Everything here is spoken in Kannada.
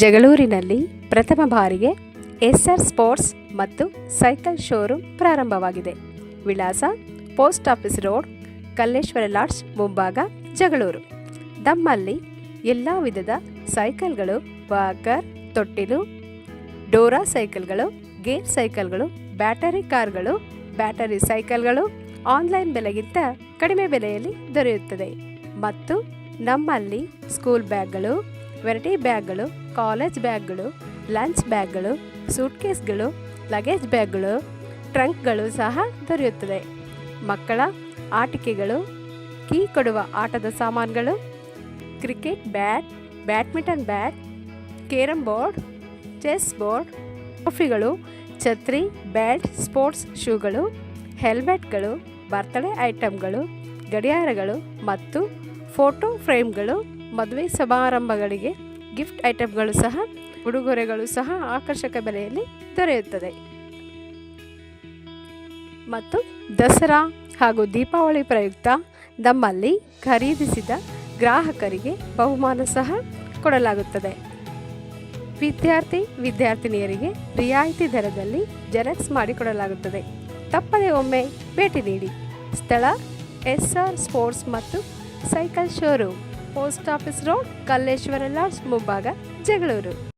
ಜಗಳೂರಿನಲ್ಲಿ ಪ್ರಥಮ ಬಾರಿಗೆ ಎಸ್ಆರ್ ಸ್ಪೋರ್ಟ್ಸ್ ಮತ್ತು ಸೈಕಲ್ ಶೋರೂಮ್ ಪ್ರಾರಂಭವಾಗಿದೆ. ವಿಳಾಸ post office road, Kalleshwara lodge, ಮುಂಭಾಗ, ಜಗಳೂರು. ನಮ್ಮಲ್ಲಿ ಎಲ್ಲ ವಿಧದ ಸೈಕಲ್ಗಳು, ವಾಕರ್, ತೊಟ್ಟಿಲು, ಡೋರಾ ಸೈಕಲ್ಗಳು, ಗೇರ್ ಸೈಕಲ್ಗಳು, ಬ್ಯಾಟರಿ ಕಾರ್ಗಳು, ಬ್ಯಾಟರಿ ಸೈಕಲ್ಗಳು ಆನ್ಲೈನ್ ಬೆಲೆಗಿಂತ ಕಡಿಮೆ ಬೆಲೆಯಲ್ಲಿ ದೊರೆಯುತ್ತದೆ. ಮತ್ತು ನಮ್ಮಲ್ಲಿ ಸ್ಕೂಲ್ ಬ್ಯಾಗ್ಗಳು ವೆರೈಟಿ ಬ್ಯಾಗ್ಗಳು, ಕಾಲೇಜ್ ಬ್ಯಾಗ್ಗಳು, ಲಂಚ್ ಬ್ಯಾಗ್ಗಳು, ಸೂಟ್ಕೇಸ್ಗಳು, ಲಗೇಜ್ ಬ್ಯಾಗ್ಗಳು, ಟ್ರಂಕ್ಗಳು ಸಹ ದೊರೆಯುತ್ತದೆ. ಮಕ್ಕಳ ಆಟಿಕೆಗಳು, ಕೀ ಕೊಡುವ ಆಟದ ಸಾಮಾನುಗಳು, cricket bat, badminton bat carrom board, chess board, ಟ್ರೋಫಿಗಳು, ಛತ್ರಿ, ಬ್ಯಾಟ್, ಸ್ಪೋರ್ಟ್ಸ್ ಶೂಗಳು, ಹೆಲ್ಮೆಟ್ಗಳು, ಬರ್ತಡೇ ಐಟಮ್ಗಳು ಗಡಿಯಾರಗಳು ಮತ್ತು ಫೋಟೋ ಫ್ರೇಮ್ಗಳು ಮದುವೆ ಸಮಾರಂಭಗಳಿಗೆ ಗಿಫ್ಟ್ ಐಟಮ್ಗಳು ಸಹ, ಉಡುಗೊರೆಗಳು ಸಹ ಆಕರ್ಷಕ ಬೆಲೆಯಲ್ಲಿ ದೊರೆಯುತ್ತದೆ. ಮತ್ತು ದಸರಾ ಹಾಗೂ ದೀಪಾವಳಿ ಪ್ರಯುಕ್ತ ನಮ್ಮಲ್ಲಿ ಖರೀದಿಸಿದ ಗ್ರಾಹಕರಿಗೆ ಬಹುಮಾನ ಸಹ ಕೊಡಲಾಗುತ್ತದೆ. ವಿದ್ಯಾರ್ಥಿ, ವಿದ್ಯಾರ್ಥಿನಿಯರಿಗೆ ರಿಯಾಯಿತಿ ದರದಲ್ಲಿ ಜೆರಾಕ್ಸ್ ಮಾಡಿಕೊಡಲಾಗುತ್ತದೆ. ತಪ್ಪದೆ ಒಮ್ಮೆ ಭೇಟಿ ನೀಡಿ. ಸ್ಥಳ ಎಸ್ ಆರ್ ಸ್ಪೋರ್ಟ್ಸ್ ಮತ್ತು cycle showroom. Post office road Kalleshwara lodge ಮುಂಭಾಗ ಜಗಳೂರು.